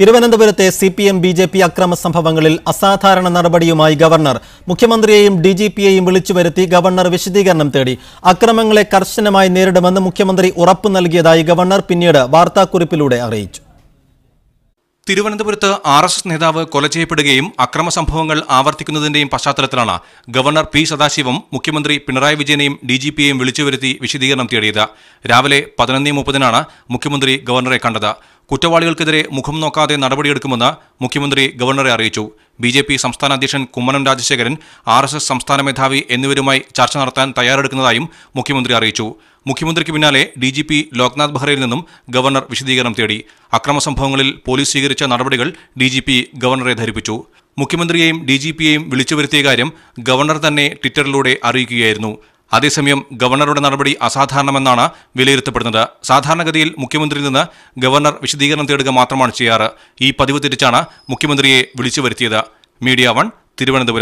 തിരുവനന്തപുരത്തെ C P M B J P അക്രമ സംഭവങ്ങളിൽ അസാധാരണ നടപടിയുമായി ഗവർണർ. മുഖ്യമന്ത്രിയെയും ഡി ജി പിയെയും വിളിച്ചു വരുത്തി ഗവർണർ വിശദീകരണം തേടി. അക്രമങ്ങളെ കർശനമായി നേരിടുമെന്ന് മുഖ്യമന്ത്രി ഉറപ്പു നൽകിയതായി ഗവർണർ പിന്നീട് വാർത്താക്കുറിപ്പിലൂടെ അറിയിച്ചു. തിരുവനന്തപുരത്ത് ആർ എസ് എസ് നേതാവ് കൊല ചെയ്യപ്പെടുകയും അക്രമ സംഭവങ്ങൾ ആവർത്തിക്കുന്നതിന്റെയും പശ്ചാത്തലത്തിലാണ് ഗവർണർ പി സദാശിവം മുഖ്യമന്ത്രി പിണറായി വിജയനെയും ഡി ജി പിയെയും വിളിച്ചുവരുത്തി വിശദീകരണം തേടിയത്. രാവിലെ പതിനൊന്നേ മുപ്പതിനാണ് മുഖ്യമന്ത്രി ഗവർണറെ കണ്ടത്. കുറ്റവാളികൾക്കെതിരെ മുഖം നോക്കാതെ നടപടിയെടുക്കുമെന്ന് മുഖ്യമന്ത്രി ഗവർണറെ അറിയിച്ചു. ബി ജെ പി സംസ്ഥാന അധ്യക്ഷൻ Kummanam Rajasekharan R S S സംസ്ഥാന മേധാവി എന്നിവരുമായി ചർച്ച നടത്താൻ തയ്യാറെടുക്കുന്നതായും മുഖ്യമന്ത്രി അറിയിച്ചു. മുഖ്യമന്ത്രിക്ക് പിന്നാലെ ഡി ജി പി ലോക്നാഥ് ബെഹ്റയിൽ നിന്നും ഗവർണർ വിശദീകരണം തേടി. അക്രമ സംഭവങ്ങളിൽ പോലീസ് സ്വീകരിച്ച നടപടികൾ ഡി ജി പി ഗവർണറെ ധരിപ്പിച്ചു. മുഖ്യമന്ത്രിയെയും ഡി ജി പിയെയും വിളിച്ചുവരുത്തിയ കാര്യം ഗവർണർ തന്നെ ട്വിറ്ററിലൂടെ അറിയിക്കുകയായിരുന്നു. അതേസമയം ഗവർണറുടെ നടപടി അസാധാരണമെന്നാണ് വിലയിരുത്തപ്പെടുന്നത്. സാധാരണഗതിയിൽ മുഖ്യമന്ത്രിയിൽ നിന്ന് ഗവർണർ വിശദീകരണം തേടുക മാത്രമാണ് ചെയ്യാറ്. ഈ പതിവ് തിരിച്ചാണ് മുഖ്യമന്ത്രിയെ വിളിച്ചു വരുത്തിയത്. Media one Thiruvananthapuram.